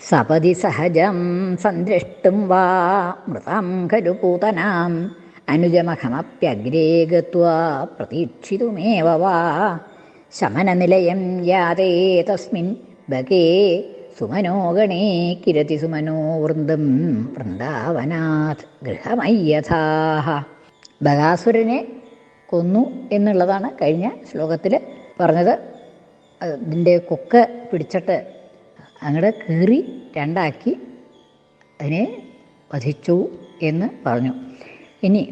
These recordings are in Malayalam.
സപതി സഹജം സന്ദൃഷ്ടും വാ. മൃതാം ഖലു പൂതനാം. അനുജമഹമപ്യഗ്രേ ഗത്വാ. പ്രതീക്ഷിതുമേവ വാ. ശമനനിലയം യാതേ തസ്മിൻ ബകേ. സുമനോഗണേ കിരതി സുമനോ വൃന്ദം വൃന്ദാവനാഥ് ഗൃഹമയ്യഥാഹ. ബകാസുരനെ കൊന്നു എന്നുള്ളതാണ് കഴിഞ്ഞ ശ്ലോകത്തിൽ പറഞ്ഞത്. അതിന്റെ കൊക്ക് പിടിച്ചിട്ട് അങ്ങടെ കീറി രണ്ടാക്കി അതിനെ വധിച്ചു എന്ന് പറഞ്ഞു. ഇനി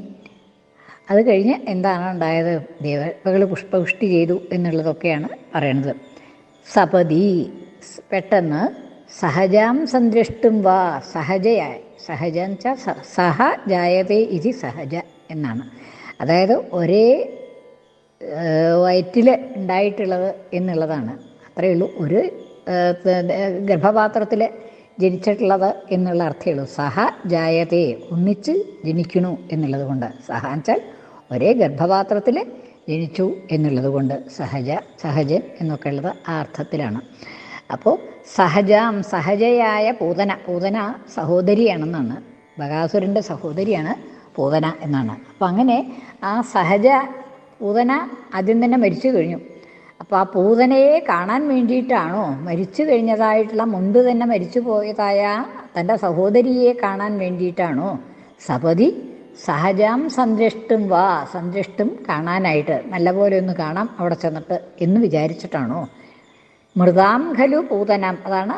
അത് കഴിഞ്ഞ് എന്താണ് ഉണ്ടായത്? ദേവകൾ പുഷ്പവൃഷ്ടി ചെയ്തു എന്നുള്ളതൊക്കെയാണ് പറയണത്. സപതി പെട്ടെന്ന് സഹജാം സന്ദൃഷ്ടും വാ സഹജയായ. സഹജം ച സഹ ജായതേ ഇതി സഹജ എന്നാണ്. അതായത് ഒരേ വയറ്റിൽ ഉണ്ടായിട്ടുള്ളത് എന്നുള്ളതാണ്. അത്രയേ ഉള്ളൂ. ഒരു ഗർഭപാത്രത്തിൽ ജനിച്ചിട്ടുള്ളത് എന്നുള്ള അർത്ഥമേ ഉള്ളൂ സഹ ജായതേ ഒന്നിച്ച് ജനിക്കുന്നു എന്നുള്ളത് കൊണ്ട്. സഹാച്ചാൽ ഒരേ ഗർഭപാത്രത്തിൽ ജനിച്ചു എന്നുള്ളത് കൊണ്ട്. സഹജ സഹജൻ എന്നൊക്കെ ഉള്ളത് ആ അർത്ഥത്തിലാണ്. അപ്പോൾ സഹജം സഹജയായ പൂതന. പൂതന സഹോദരിയാണെന്നാണ്. ബകാസുരന്റെ സഹോദരിയാണ് പൂതന എന്നാണ്. അപ്പം അങ്ങനെ ആ സഹജ പൂതന ആദ്യം തന്നെ മരിച്ചു കഴിഞ്ഞു. അപ്പോൾ ആ പൂതനയെ കാണാൻ വേണ്ടിയിട്ടാണോ മരിച്ചു കഴിഞ്ഞതായിട്ടുള്ള മുൻപ് തന്നെ മരിച്ചു പോയതായ തന്റെ സഹോദരിയെ കാണാൻ വേണ്ടിയിട്ടാണോ? സപതി സഹജാം സന്ദൃഷ്ടും വാ സന്ദൃഷ്ടും കാണാനായിട്ട് നല്ലപോലെ ഒന്ന് കാണാം അവിടെ ചെന്നിട്ട് എന്ന് വിചാരിച്ചിട്ടാണോ? മൃതാം ഖലു പൂതനം. അതാണ്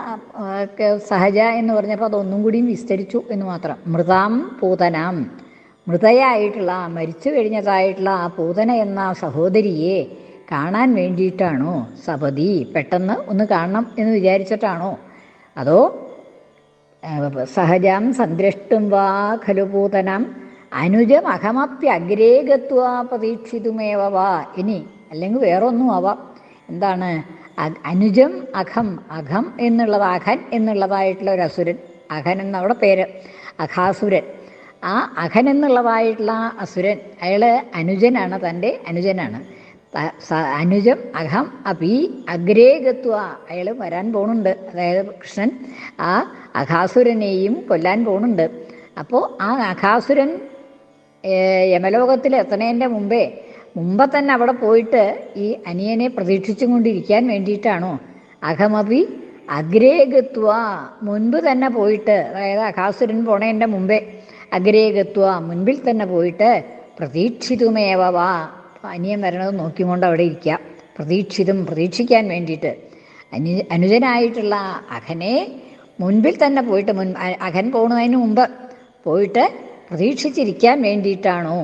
സഹജ എന്ന് പറഞ്ഞപ്പോൾ അതൊന്നും കൂടിയും വിസ്തരിച്ചു എന്ന് മാത്രം. മൃതാം പൂതനാം. മൃതയായിട്ടുള്ള മരിച്ചു കഴിഞ്ഞതായിട്ടുള്ള ആ പൂതന എന്ന സഹോദരിയെ കാണാൻ വേണ്ടിയിട്ടാണോ? സപതി പെട്ടെന്ന് ഒന്ന് കാണണം എന്ന് വിചാരിച്ചിട്ടാണോ? അതോ സഹജം സന്ദ്രഷ്ടും വാ ഖലു പൂതനാം അനുജം അഹമപ്യഗ്രേ ഗത്വാ പ്രതീക്ഷിതുമേവ വാ ഇനി അല്ലെങ്കിൽ വേറൊന്നും ആവാം. എന്താണ്? അനുജം അഖം അഖം എന്നുള്ളത് അഖൻ എന്നുള്ളതായിട്ടുള്ള ഒരു അസുരൻ. അഖൻ എന്നവിടെ പേര് അഖാസുരൻ. ആ അഖൻ എന്നുള്ളതായിട്ടുള്ള അസുരൻ അയാൾ അനുജനാണ് തന്റെ അനുജനാണ്. അനുജം അഹം അപി അഗ്രേ ഗത്വ. അയാൾ വരാൻ പോണുണ്ട്. അതായത് കൃഷ്ണൻ ആ അഘാസുരനെയും കൊല്ലാൻ പോണുണ്ട്. അപ്പോൾ ആ അഘാസുരൻ യമലോകത്തിൽ എത്തണേന്റെ മുമ്പേ മുമ്പ് തന്നെ അവിടെ പോയിട്ട് ഈ അനിയനെ പ്രതീക്ഷിച്ചും കൊണ്ടിരിക്കാൻ വേണ്ടിയിട്ടാണോ? അഹമപി അഗ്രേഗത്വ മുൻപ് തന്നെ പോയിട്ട് അതായത് അഖാസുരൻ പോണേന്റെ മുമ്പേ അഗ്രേഗത്വ മുൻപിൽ തന്നെ പോയിട്ട് പ്രതീക്ഷിതുമേവ അനിയൻ വരണത് നോക്കിക്കൊണ്ട് അവിടെ ഇരിക്കാം. പ്രതീക്ഷിതും പ്രതീക്ഷിക്കാൻ വേണ്ടിയിട്ട്. അനു അനുജനായിട്ടുള്ള അഖനെ മുൻപിൽ തന്നെ പോയിട്ട് മുൻ അഖൻ പോകുന്നതിന് മുമ്പ് പോയിട്ട് പ്രതീക്ഷിച്ചിരിക്കാൻ വേണ്ടിയിട്ടാണോ?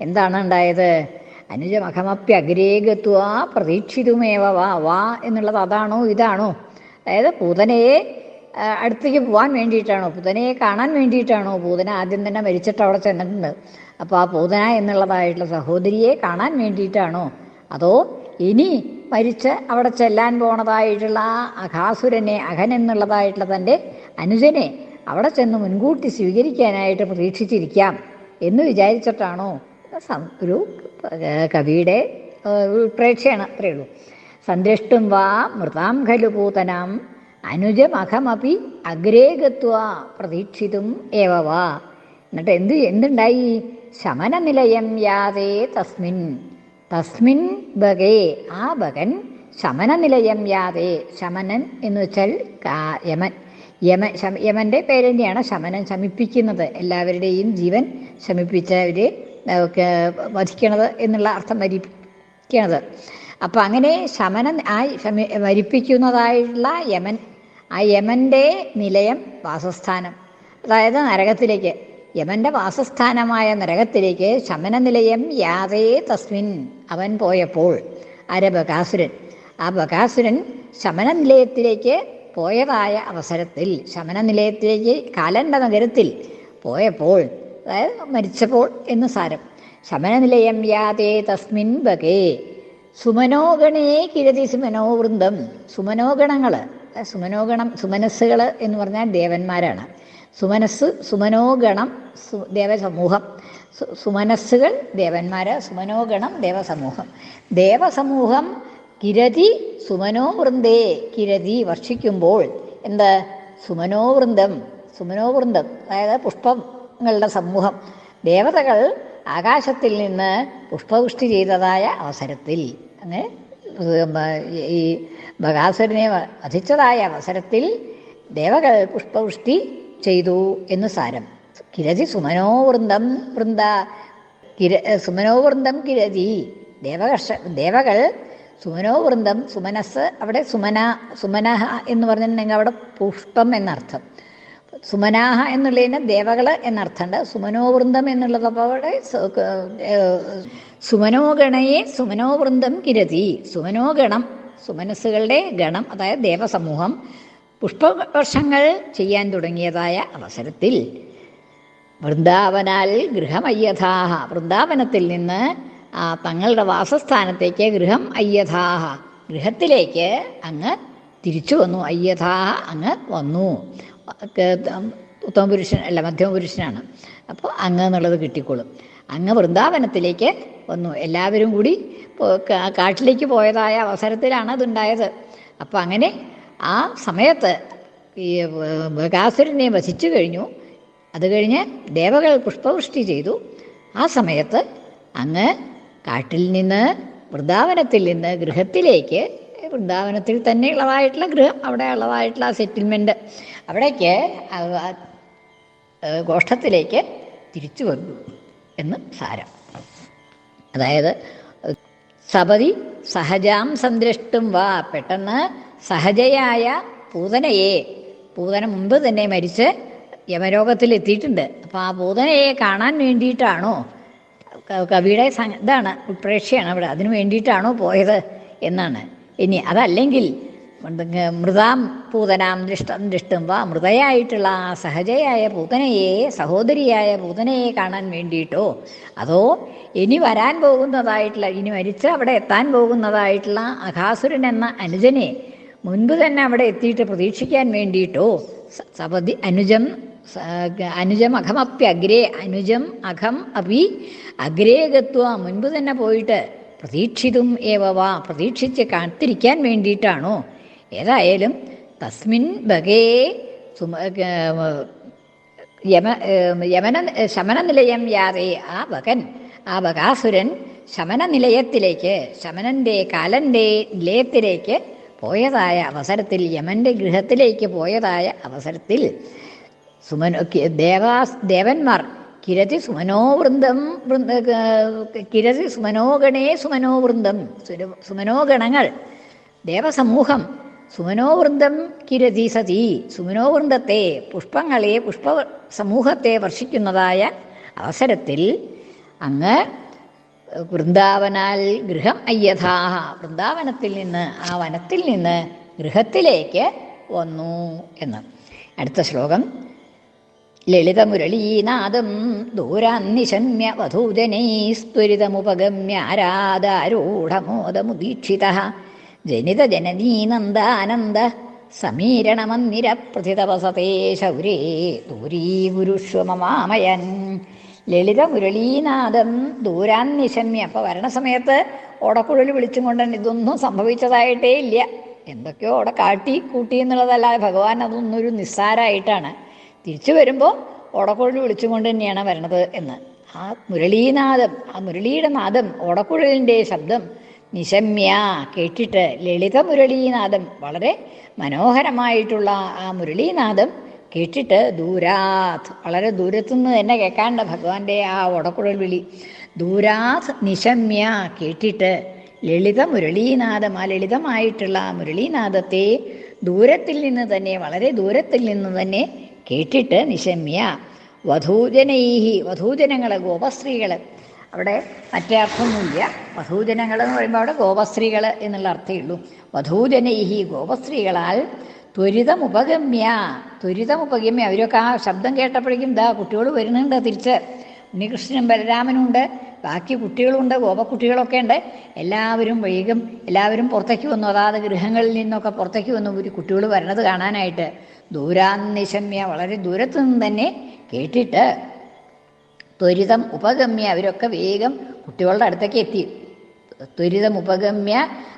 എന്താണ് ഉണ്ടായത്? അനുജമഖമപ്യ അഗ്രേഗത്വ പ്രതീക്ഷിതുമേവ വാ വാ എന്നുള്ളത് അതാണോ ഇതാണോ? അതായത് പൂതനയെ അടുത്തേക്ക് പോകാൻ വേണ്ടിയിട്ടാണോ? പൂതനയെ കാണാൻ വേണ്ടിയിട്ടാണോ? പൂതന ആദ്യം തന്നെ മരിച്ചിട്ട് അവിടെ ചെന്നിട്ടുണ്ട്. അപ്പോൾ ആ പൂതന എന്നുള്ളതായിട്ടുള്ള സഹോദരിയെ കാണാൻ വേണ്ടിയിട്ടാണോ? അതോ ഇനി മരിച്ച് അവിടെ ചെല്ലാൻ പോണതായിട്ടുള്ള ആ അഘാസുരനെ അഘൻ എന്നുള്ളതായിട്ടുള്ള തന്റെ അനുജനെ അവിടെ ചെന്ന് മുൻകൂട്ടി സ്വീകരിക്കാനായിട്ട് പ്രതീക്ഷിച്ചിരിക്കാം എന്ന് വിചാരിച്ചിട്ടാണോ? ഒരു കവിയുടെ പ്രേക്ഷയാണ് അത്രയേ ഉള്ളൂ. സന്ദ്രഷ്ടും വാ മൃതാം ഖലു പൂതനാം അനുജമഹമപി അഗ്രേ ഗത്വ പ്രതീക്ഷിതും ഏവ വാ. എന്നിട്ട് എന്ത് എന്തുണ്ടായി? ശമനനിലയം യാതേ തസ്മിൻ. തസ്മിൻ ബകേ ആ ബകൻ ശമനനിലയം യാതേ ശമനൻ എന്ന് വെച്ചാൽ യമൻ. യമ യമന്റെ പേര് തന്നെയാണ് ശമനൻ ശമിപ്പിക്കുന്നത്. എല്ലാവരുടെയും ജീവൻ ശമിപ്പിച്ചവർ വധിക്കണത് എന്നുള്ള അർത്ഥം വരിക്കണത് അപ്പം അങ്ങനെ ശമനൻ ആ ശമി വരിപ്പിക്കുന്നതായിട്ടുള്ള യമൻ ആ യമന്റെ നിലയം വാസസ്ഥാനം. അതായത് നരകത്തിലേക്ക്. യമന്റെ വാസസ്ഥാനമായ നരകത്തിലേക്ക് ശമന നിലയം യാതേ തസ്മിൻ. അവൻ പോയപ്പോൾ അര ബകാസുരൻ ആ ബകാസുരൻ ശമന നിലയത്തിലേക്ക് പോയതായ അവസരത്തിൽ ശമന നിലയത്തിലേക്ക് കാലണ്ട നഗരത്തിൽ പോയപ്പോൾ അതായത് മരിച്ചപ്പോൾ എന്ന് സാരം. ശമനനിലയം യാതേ തസ്മിൻ ബകേ. സുമനോഗണേ കിരതി സുമനോവൃന്ദം സുമനോഗണങ്ങൾ സുമനോഗണം സുമനസ്സുകൾ എന്ന് പറഞ്ഞാൽ ദേവന്മാരാണ്. സുമനസ് സുമനോഗണം സു ദേവസമൂഹം. സുമനസ്സുകൾ ദേവന്മാർ സുമനോഗണം ദേവസമൂഹം. ദേവസമൂഹം കിരതി സുമനോവൃന്ദേ കിരതി വർഷിക്കുമ്പോൾ എന്ത്? സുമനോവൃന്ദം സുമനോവൃന്ദം അതായത് പുഷ്പങ്ങളുടെ സമൂഹം. ദേവതകൾ ആകാശത്തിൽ നിന്ന് പുഷ്പവൃഷ്ടി ചെയ്തതായ അവസരത്തിൽ അങ്ങനെ ഈ ബകാസുരനെ വധിച്ചതായ അവസരത്തിൽ ദേവകൾ പുഷ്പവൃഷ്ടി ചെയ്തു എന്ന് സാരം. കിരതി സുമനോ വൃന്ദം വൃന്ദ. കിര സുമനോ വൃന്ദം കിരതി ദേവകർഷ ദേവകൾ സുമനോ വൃന്ദം സുമനസ്. അവിടെ സുമന സുമനഹ എന്ന് പറഞ്ഞിട്ടുണ്ടെങ്കിൽ അവിടെ പുഷ്പം എന്നർത്ഥം. സുമനാഹ എന്നുള്ളതിന് ദേവകൾ എന്നർത്ഥമുണ്ട്. സുമനോവൃന്ദം എന്നുള്ളത് അപ്പോൾ അവിടെ സുമനോഗണയെ സുമനോവൃന്ദം കിരതി സുമനോഗണം സുമനസ്സുകളുടെ ഗണം അതായത് ദേവസമൂഹം. പുഷ്പവർഷങ്ങൾ ചെയ്യാൻ തുടങ്ങിയതായ അവസരത്തിൽ വൃന്ദാവനാൽ ഗൃഹമയ്യഥാഹ. വൃന്ദാവനത്തിൽ നിന്ന് ആ തങ്ങളുടെ വാസസ്ഥാനത്തേക്ക് ഗൃഹം അയ്യഥാഹ ഗൃഹത്തിലേക്ക് അങ്ങ് തിരിച്ചു വന്നു. അയ്യഥാഹ അങ്ങ് വന്നു. ഉത്തമ പുരുഷൻ അല്ല മധ്യമ പുരുഷനാണ്. അപ്പോൾ അങ്ങ് എന്നുള്ളത് കിട്ടിക്കോളും. അങ്ങ് വൃന്ദാവനത്തിലേക്ക് വന്നു. എല്ലാവരും കൂടി കാട്ടിലേക്ക് പോയതായ അവസരത്തിലാണ് അതുണ്ടായത്. അപ്പോൾ അങ്ങനെ ആ സമയത്ത് ഈ ബകാസുരനെ വസിച്ചു കഴിഞ്ഞു. അത് കഴിഞ്ഞ് ദേവകൾ പുഷ്പവൃഷ്ടി ചെയ്തു. ആ സമയത്ത് അങ്ങ് കാട്ടിൽ നിന്ന് വൃന്ദാവനത്തിൽ നിന്ന് ഗൃഹത്തിലേക്ക് വൃന്ദാവനത്തിൽ തന്നെ ഉള്ളതായിട്ടുള്ള ഗൃഹം അവിടെ ഉള്ളതായിട്ടുള്ള സെറ്റിൽമെന്റ് അവിടേക്ക് ഗോഷ്ഠത്തിലേക്ക് തിരിച്ചു വന്നു എന്ന് സാരം. അതായത് സപതി സഹജാം സന്ദ്രഷ്ടും വാ പെട്ടെന്ന് സഹജയായ പൂതനയെ പൂതന മുമ്പ് തന്നെ മരിച്ച് യമരോഗത്തിൽ എത്തിയിട്ടുണ്ട് അപ്പോൾ ആ പൂതനയെ കാണാൻ വേണ്ടിയിട്ടാണോ? കവിയുടെ ഇതാണ് ഉൾപ്രേക്ഷയാണ് അവിടെ. അതിനു വേണ്ടിയിട്ടാണോ പോയത് എന്നാണ്. ഇനി അതല്ലെങ്കിൽ മൃതാം പൂതനാം ദൃഷ്ടം ദൃഷ്ടം വാ മൃതയായിട്ടുള്ള ആ സഹജയായ പൂതനയെ സഹോദരിയായ പൂതനയെ കാണാൻ വേണ്ടിയിട്ടോ? അതോ ഇനി വരാൻ പോകുന്നതായിട്ടുള്ള ഇനി മരിച്ച് അവിടെ എത്താൻ പോകുന്നതായിട്ടുള്ള അഘാസുരൻ എന്ന അനുജനെ മുൻപ് തന്നെ അവിടെ എത്തിയിട്ട് പ്രതീക്ഷിക്കാൻ വേണ്ടിയിട്ടോ? സപതി അനുജം അനുജം അഘമപ്യഗ്രേ അനുജം അഘം അപി അഗ്രേ ഗത്വ. മുൻപ് തന്നെ പോയിട്ട് പ്രതീക്ഷിതും ഏവവാ പ്രതീക്ഷിച്ച് കാത്തിരിക്കാൻ വേണ്ടിയിട്ടാണോ? ഏതായാലും തസ്മിൻ ബഗേ സുമ യമ യമന ശമന നിലയം യാതെ ആ ബകൻ ആ ബകാസുരൻ ശമന നിലയത്തിലേക്ക് ശമനന്റെ കാലന്റെ നിലയത്തിലേക്ക് പോയതായ അവസരത്തിൽ യമന്റെ ഗൃഹത്തിലേക്ക് പോയതായ അവസരത്തിൽ സുമനോ ദേവാസ് ദേവന്മാർ കിരതി സുമനോവൃന്ദം വൃന്ദ കിരതി സുമനോഗണേ സുമനോവൃന്ദം സുമനോഗണങ്ങൾ ദേവസമൂഹം സുമനോവൃന്ദം കിരതി സതി സുമനോവൃന്ദത്തെ പുഷ്പങ്ങളെ പുഷ്പ സമൂഹത്തെ വർഷിക്കുന്നതായ അവസരത്തിൽ അങ്ങ് വൃന്ദാവനാൽ ഗൃഹം അയ്യഥാഹ. വൃന്ദാവനത്തിൽ നിന്ന് ആ വനത്തിൽ നിന്ന് ഗൃഹത്തിലേക്ക് വന്നു എന്ന്. അടുത്ത ശ്ലോകം. ലളിതമുരളീനാദം ദൂരാന്നിശമ്യ വധൂജനൈസ്ത്വരിതമുപഗമ്യ ആരാധാരൂഢമോദമുദീക്ഷിത ജനിതജനനീനന്ദാനന്ദ സമീരണമന്ദിരപ്രഥിതവസതേ ശൗരേ ദൂരീഗുരുഷ്വമമാമയൻ ലളിതമുരളീനാദം ദൂരാന്നിശമ്യ അപ്പോൾ വരണസമയത്ത് ഓടക്കുഴൽ വിളിച്ചും കൊണ്ട് ഇതൊന്നും സംഭവിച്ചതായിട്ടേ ഇല്ല. എന്തൊക്കെയോ അവിടെ കാട്ടി കൂട്ടി എന്നുള്ളതല്ലാതെ ഭഗവാൻ അതൊന്നും ഒരു നിസ്സാരമായിട്ടാണ് തിരിച്ചു വരുമ്പോൾ ഓടക്കുഴൽ വിളിച്ചും കൊണ്ട് തന്നെയാണ് വരണത് എന്ന്. ആ മുരളീനാദം ആ മുരളിയുടെ നാദം ഓടക്കുഴലിന്റെ ശബ്ദം നിശമ്യ കേട്ടിട്ട് ലളിത മുരളീനാദം വളരെ മനോഹരമായിട്ടുള്ള ആ മുരളീനാദം കേട്ടിട്ട് ദൂരാത്. വളരെ ദൂരത്തുനിന്ന് തന്നെ കേൾക്കാണ്ട് ഭഗവാന്റെ ആ ഉടക്കുഴൽ വിളി ദൂരാത് നിശമ്യ കേട്ടിട്ട് ലളിത മുരളീനാഥം ആ ലളിതമായിട്ടുള്ള ആ മുരളീനാദത്തെ ദൂരത്തിൽ നിന്ന് തന്നെ വളരെ ദൂരത്തിൽ നിന്ന് തന്നെ കേട്ടിട്ട് നിശമ്യ വധൂജനൈഹി വധൂജനങ്ങൾ ഗോപസ്ത്രീകൾ അവിടെ മറ്റേ അർത്ഥമൊന്നുമില്ല. വധൂജനങ്ങൾ എന്ന് പറയുമ്പോൾ അവിടെ ഗോപസ്ത്രീകൾ എന്നുള്ള അർത്ഥമേ ഉള്ളൂ. വധൂജനൈഹി ഗോപസ്ത്രീകളാൽ ത്വരിതമുപഗമ്യ ത്വരിതമുപഗമ്യ. അവരൊക്കെ ആ ശബ്ദം കേട്ടപ്പോഴേക്കും ദാ കുട്ടികൾ വരുന്നുണ്ട് തിരിച്ച്. ഉണ്ണികൃഷ്ണനും ബലരാമനും ഉണ്ട്. ബാക്കി കുട്ടികളുണ്ട് ഗോപക്കുട്ടികളൊക്കെ ഉണ്ട്. എല്ലാവരും വൈകും എല്ലാവരും പുറത്തേക്ക് വന്നു. അതാത് ഗൃഹങ്ങളിൽ നിന്നൊക്കെ പുറത്തേക്ക് വന്നു ഒരു കുട്ടികൾ വരണത് കാണാനായിട്ട്. ദൂരാന്നിശമ്യ വളരെ ദൂരത്തു നിന്ന് തന്നെ കേട്ടിട്ട് ത്വരിതം ഉപഗമ്യ. അവരൊക്കെ വേഗം കുട്ടികളുടെ അടുത്തേക്ക് എത്തി. ത്വരിതം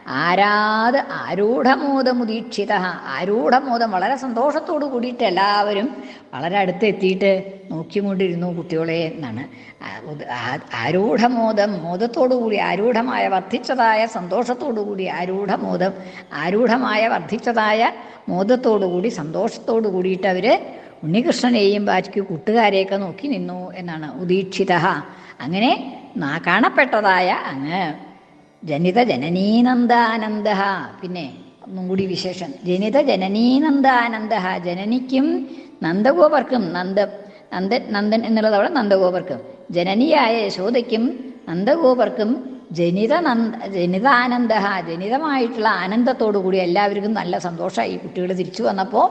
ആരാത് ആരൂഢമോദമുദീക്ഷിത. ആരൂഢമോദം വളരെ സന്തോഷത്തോടു കൂടിയിട്ട് എല്ലാവരും വളരെ അടുത്തെത്തിയിട്ട് നോക്കിക്കൊണ്ടിരുന്നു കുട്ടികളെ എന്നാണ്. ആരൂഢമോദം കൂടി ആരൂഢമായ വർദ്ധിച്ചതായ സന്തോഷത്തോടു കൂടി ആരൂഢമോദം ആരൂഢമായ വർദ്ധിച്ചതായ മോദത്തോടു കൂടി സന്തോഷത്തോടു കൂടിയിട്ട് അവർ ഉണ്ണികൃഷ്ണനെയും ബാക്കി കൂട്ടുകാരെയൊക്കെ നോക്കി നിന്നു എന്നാണ്. ഉദീക്ഷിത. അങ്ങനെ കാണപ്പെട്ടതായ അങ്ങ് ജനിത ജനനീനന്ദാനന്ദ പിന്നെ ഒന്നും കൂടി വിശേഷം. ജനിത ജനനീനന്ദാനന്ദ ജനനിക്കും നന്ദഗോപർക്കും നന്ദ നന്ദൻ നന്ദൻ എന്നുള്ളത് അവിടെ നന്ദഗോപർക്കും. ജനനിയായ യശോദയ്ക്കും നന്ദഗോപർക്കും ജനിത നന്ദ ജനിതാനന്ദ ജനിതമായിട്ടുള്ള ആനന്ദത്തോടു കൂടി എല്ലാവർക്കും നല്ല സന്തോഷമായി കുട്ടികൾ തിരിച്ചു വന്നപ്പോൾ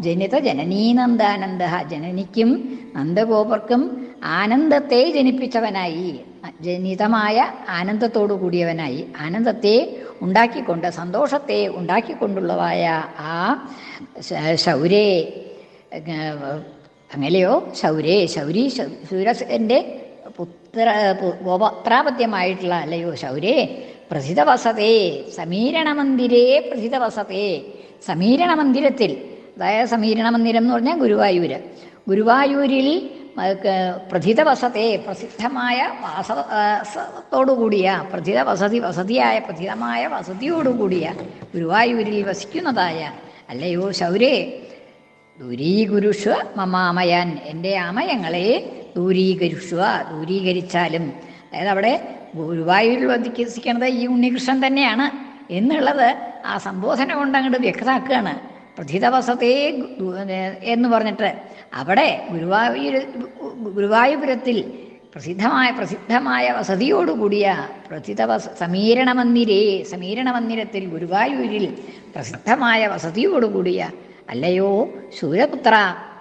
ജനിത ജനനീനന്ദാനന്ദ ജനനിക്കും നന്ദഗോപർക്കും ആനന്ദത്തെ ജനിപ്പിച്ചവനായി. ജനിതമായ ആനന്ദത്തോടു കൂടിയവനായി ആനന്ദത്തെ ഉണ്ടാക്കിക്കൊണ്ട് സന്തോഷത്തെ ഉണ്ടാക്കിക്കൊണ്ടുള്ളതായ ആ ശൗരേ അങ്ങനെയോ? ശൗരേ ശൗരി സൂര്യന്റെ പുത്ര ഗോപത്രാപത്യമായിട്ടുള്ള അല്ലയോ ശൗരേ പ്രസിദ്ധവസതേ സമീരണ മന്ദിരേ പ്രസിദ്ധവസതേ സമീരണ മന്ദിരത്തിൽ അതായത് സമീരണ മന്ദിരം എന്ന് പറഞ്ഞാൽ ഗുരുവായൂർ ഗുരുവായൂരിൽ പ്രഥിതവസത്തെ പ്രസിദ്ധമായ വാസത്തോടുകൂടിയ പ്രഥിത വസതി വസതിയായ പ്രഥിതമായ വസതിയോടുകൂടിയ ഗുരുവായൂരിൽ വസിക്കുന്നതായ അല്ലയോ ശൗരേ ദൂരീകുരുഷ്വ മമാമയാൻ എന്റെ അമയങ്ങളെ ദൂരീകരിഷ്വ ദൂരീകരിച്ചാലും. അതായത് അവിടെ ഗുരുവായൂരിൽ വസിക്കുന്നത് ഈ ഉണ്ണികൃഷ്ണൻ തന്നെയാണ് എന്നുള്ളത് ആ സംബോധന കൊണ്ട് അങ്ങോട്ട് വ്യക്തമാക്കുകയാണ്. പ്രഥിതവസതേ എന്ന് പറഞ്ഞിട്ട് അവിടെ ഗുരുവായൂർ ഗുരുവായൂരത്തിൽ പ്രസിദ്ധമായ പ്രസിദ്ധമായ വസതിയോടുകൂടിയ പ്രസിദ്ധ വസ സമീരണ മന്ദിരേ സമീരണ മന്ദിരത്തിൽ ഗുരുവായൂരിൽ പ്രസിദ്ധമായ വസതിയോടുകൂടിയ അല്ലയോ സൂര്യപുത്ര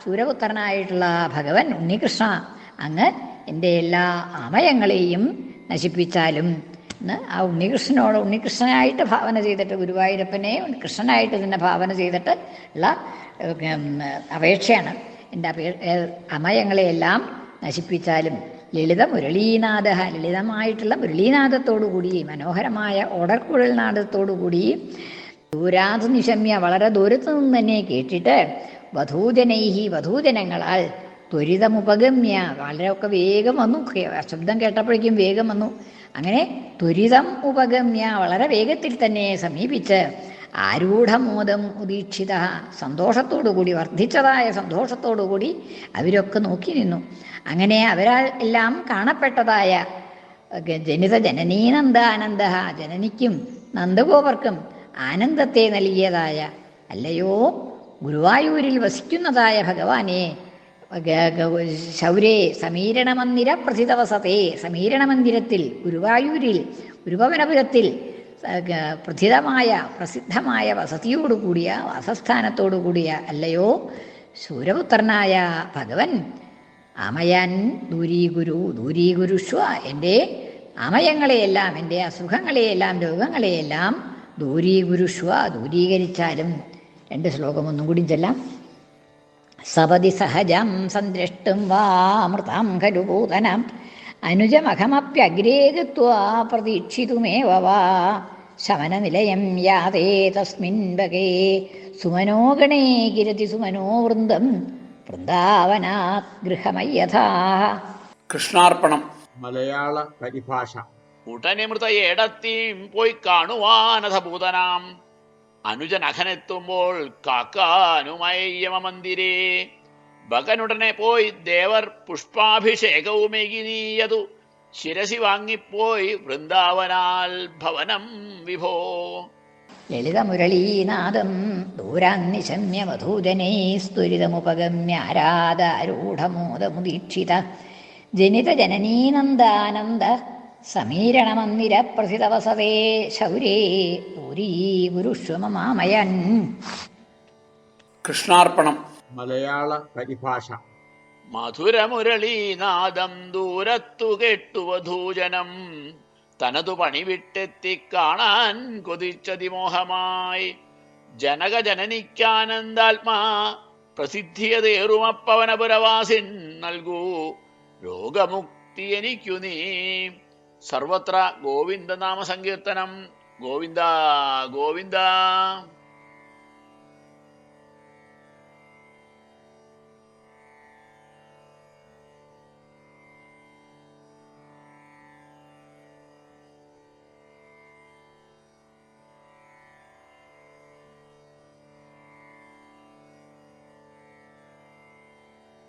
സൂര്യപുത്രനായിട്ടുള്ള ഭഗവൻ ഉണ്ണികൃഷ്ണ അങ്ങ് എന്റെ എല്ലാ ആമയങ്ങളെയും നശിപ്പിച്ചാലും ആ ഉണ്ണികൃഷ്ണനോട് ഉണ്ണികൃഷ്ണനായിട്ട് ഭാവന ചെയ്തിട്ട് ഗുരുവായൂരപ്പനെ കൃഷ്ണനായിട്ട് തന്നെ ഭാവന ചെയ്തിട്ട് ഉള്ള അപേക്ഷയാണ്. എന്റെ അപേ അമയങ്ങളെയെല്ലാം നശിപ്പിച്ചാലും ലളിത മുരളീനാഥ ലളിതമായിട്ടുള്ള മുരളീനാഥത്തോടുകൂടി മനോഹരമായ ഓടർക്കുഴൽ നാദത്തോടുകൂടി ദൂരാത് നിശമ്യ വളരെ ദൂരത്തു നിന്ന് തന്നെ കേട്ടിട്ട് വധൂജനൈഹി വധൂജനങ്ങളാൽ ത്വരിതമുപഗമ്യ. വളരെയൊക്കെ വേഗം വന്നു. ശബ്ദം കേട്ടപ്പോഴേക്കും വേഗം വന്നു. അങ്ങനെ ത്വരിതം ഉപഗമ്യ വളരെ വേഗത്തിൽ തന്നെ സമീപിച്ച് ആരൂഢമോദം ഉദീക്ഷിത സന്തോഷത്തോടുകൂടി വർദ്ധിച്ചതായ സന്തോഷത്തോടുകൂടി അവരൊക്കെ നോക്കി നിന്നു. അങ്ങനെ അവരാൽ എല്ലാം കാണപ്പെട്ടതായ ജനിത ജനനീനന്ദാനന്ദ ജനനിക്കും നന്ദഗോപർക്കും ആനന്ദത്തെ നൽകിയതായ അല്ലയോ ഗുരുവായൂരിൽ വസിക്കുന്നതായ ഭഗവാനെ ശൗരേ സമീരണമന്ദിര പ്രഥിതവസതേ സമീരണമന്ദിരത്തിൽ ഗുരുവായൂരിൽ ഗുരുഭവനപുരത്തിൽ പ്രഥിതമായ പ്രസിദ്ധമായ വസതിയോടുകൂടിയ വാസസ്ഥാനത്തോടുകൂടിയ അല്ലയോ ശൂരപുത്രനായ ഭഗവൻ അമയൻ ദൂരീഗുരു ദൂരീഗുരുഷ്വ എന്റെ അമയങ്ങളെയെല്ലാം എന്റെ അസുഖങ്ങളെയെല്ലാം രോഗങ്ങളെയെല്ലാം ദൂരീഗുരുഷ്വ ദൂരീകരിച്ചാലും. രണ്ട് ശ്ലോകം ഒന്നും കൂടി ചെല്ലാം. സപതി സഹജം സന്ദ്രഷ്ടും വാ അമൃതാം ഖലു ഗത്വാ പ്രതീക്ഷിതുമേവ വാ. ശമനനിലയം യാതേ തസ്മിൻ ബകേ സുമനോഗണേ കിരതി സുമനോ വൃന്ദം. വൃന്ദാവനാത് ഗൃഹമയ്യഥാ. കൃഷ്ണാർപ്പണം. മലയാള പരിഭാഷ. ഉടനിമൃത എടത്തിയും പോയി കാണുവാനഥ ഭൂതനാം അനുജൻ അഖനെത്തുമ്പോൾ കാക്കാനുമായി യമമന്ദിരേ ഭഗനുടനെ പോയി ദേവർ പുഷ്പാഭിഷേകവുമേകിനീയതു. ശിരസി വാങ്ങിപ്പോയി വൃന്ദാവനാൽ ഭവനം വിഭോ. ലളിതമുരളീനാദം ദൂരാന്നിശമ്യ വധൂജനൈ സ്തുരിതമുപഗമ്യ ആരാധാരൂഢമോദമുദീക്ഷിത ജനിത ജനനീനന്ദാനന്ദ സമീരണമന്ദിര പ്രസിതവസതേ ശൗരേ ഊരീ ഗുരുഷ്വമമാമയൻ കൃഷ്ണാർപ്പണം. മലയാള പരിഭാഷ. മധുരമുരളീനാദം ദൂരത്തു കേട്ടു വധൂജനം തനതു പണിവിട്ടെത്തി കാണാൻ കൊതിച്ചതിമോഹമായി. ജനകജനനിക്കാനന്ദാത്മാ പ്രസിദ്ധിയതേറുമപ്പവനപുരവാസിൻ നൽകൂ. രോഗമുക്തി എനിക്കു നീ. സർവത്ര ഗോവിന്ദനാമ സങ്കീർത്തനം ഗോവിന്ദ ഗോവിന്ദ.